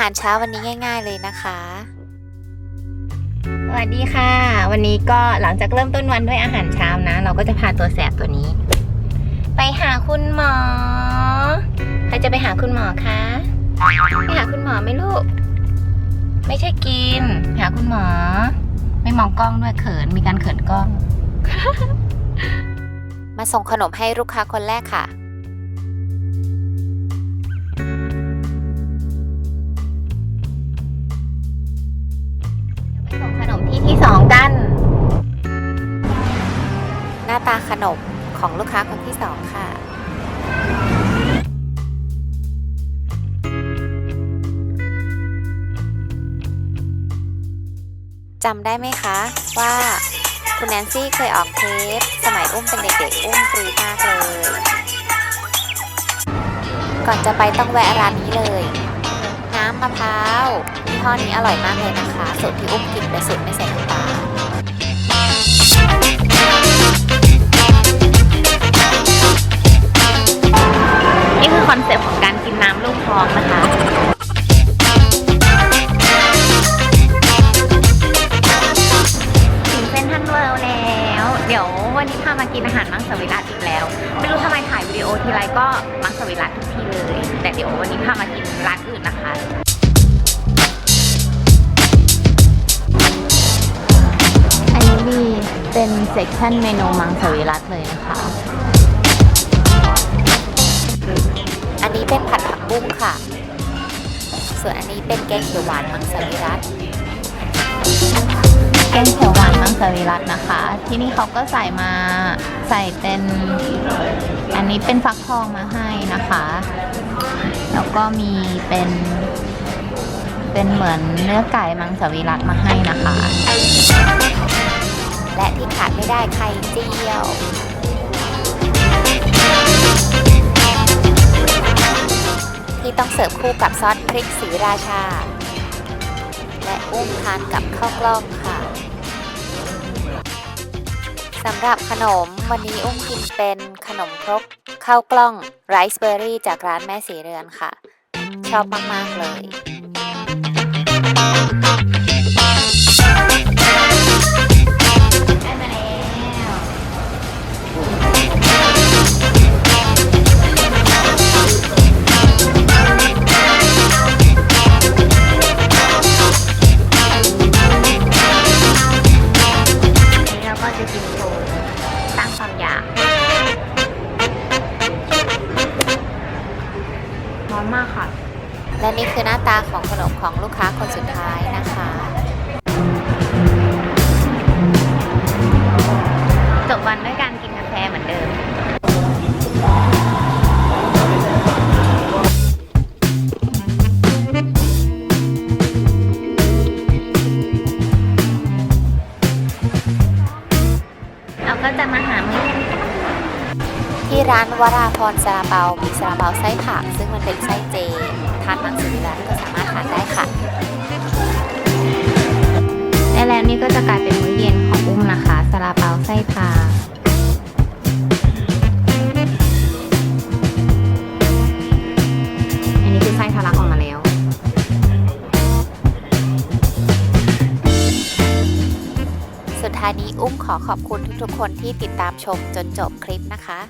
หารเช้าวันนี้ง่าย ๆเลยนะคะ สวัสดีค่ะ วันนี้ก็หลังจากเริ่มต้นวันด้วยอาหารเช้านะ เราก็จะพาตัวแสบตัวนี้ ไปหาคุณหมอ ใครจะไปหาคุณหมอคะไปหาคุณหมอไหมลูก ไม่ใช่กินไปหาคุณหมอ ไม่มองกล้องด้วยเขิน มีการเขินกล้อง มาส่งขนมให้ลูกค้าคนแรกค่ะาตาขนมของลูกค้าคนที่สองค่ะจำได้ไหมคะว่าคุณแนนซี่เคยออกเทป สมัยอุ้มเป็นเด็กๆ อุ้มกรีดมากเลย ก่อนจะไปต้องแวะร้านนี้เลย น้ำมะพร้าวยี่ห้อนี้อร่อยมากเลยนะคะ สูตรที่อุ้มกินเป็นสูตรไม่ใส่ กินอาหารมังสวิรัตอีกแล้ว ไม่รู้ทำไมถ่ายวิดีโอทีไรก็มังสวิรัตทุกทีเลย แต่เดี๋ยววันนี้พามากินร้านอื่นนะคะอันนี้มีเป็นเซกชันเมนูมังสวิรัตเลยนะคะ อันนี้เป็นผัดผักบุ้งค่ะ ส่วนอันนี้เป็นแกงเขียวหวานมังสวิรัตแกงเขียว สวิรัตนะคะ ที่นี่เขาก็ใส่มาใส่เป็นอันนี้เป็นฟักทองมาให้นะคะ แล้วก็มีเป็น เป็นเหมือนเนื้อไก่มังสวิรัตมาให้นะคะ และที่ขาดไม่ได้ไข่เจียวที่ต้องเสิร์ฟคู่กับซอสพริกสีราชา และอุ้มทานกับข้าวกล้องค่ะ สำหรับขนมวันนี้อุ้มกินเป็นขนมครกข้าวกล้องไรซ์เบอร์รี่จากร้านแม่สีเรือนค่ะ ชอบมาก ๆ เลย และนี่คือหน้าตาของขนมของลูกค้าคนสุดท้ายนะคะจบวันด้วยกัน ร้านวราพรซาลาเปา มีซาลาเปาไส้ผัก ซึ่งมันเป็นไส้เจ ทานมังสวิรัตก็สามารถทานได้ค่ะ และแล้วนี่ก็จะกลายเป็นมื้อเย็นของอุ้มนะคะซาลาเปาไส้พาอันนี้คือไส้ทะลักออกมาแล้ว สุดท้ายนี้อุ้มขอขอบคุณทุกๆคนที่ติดตามชมจนจบคลิปนะคะ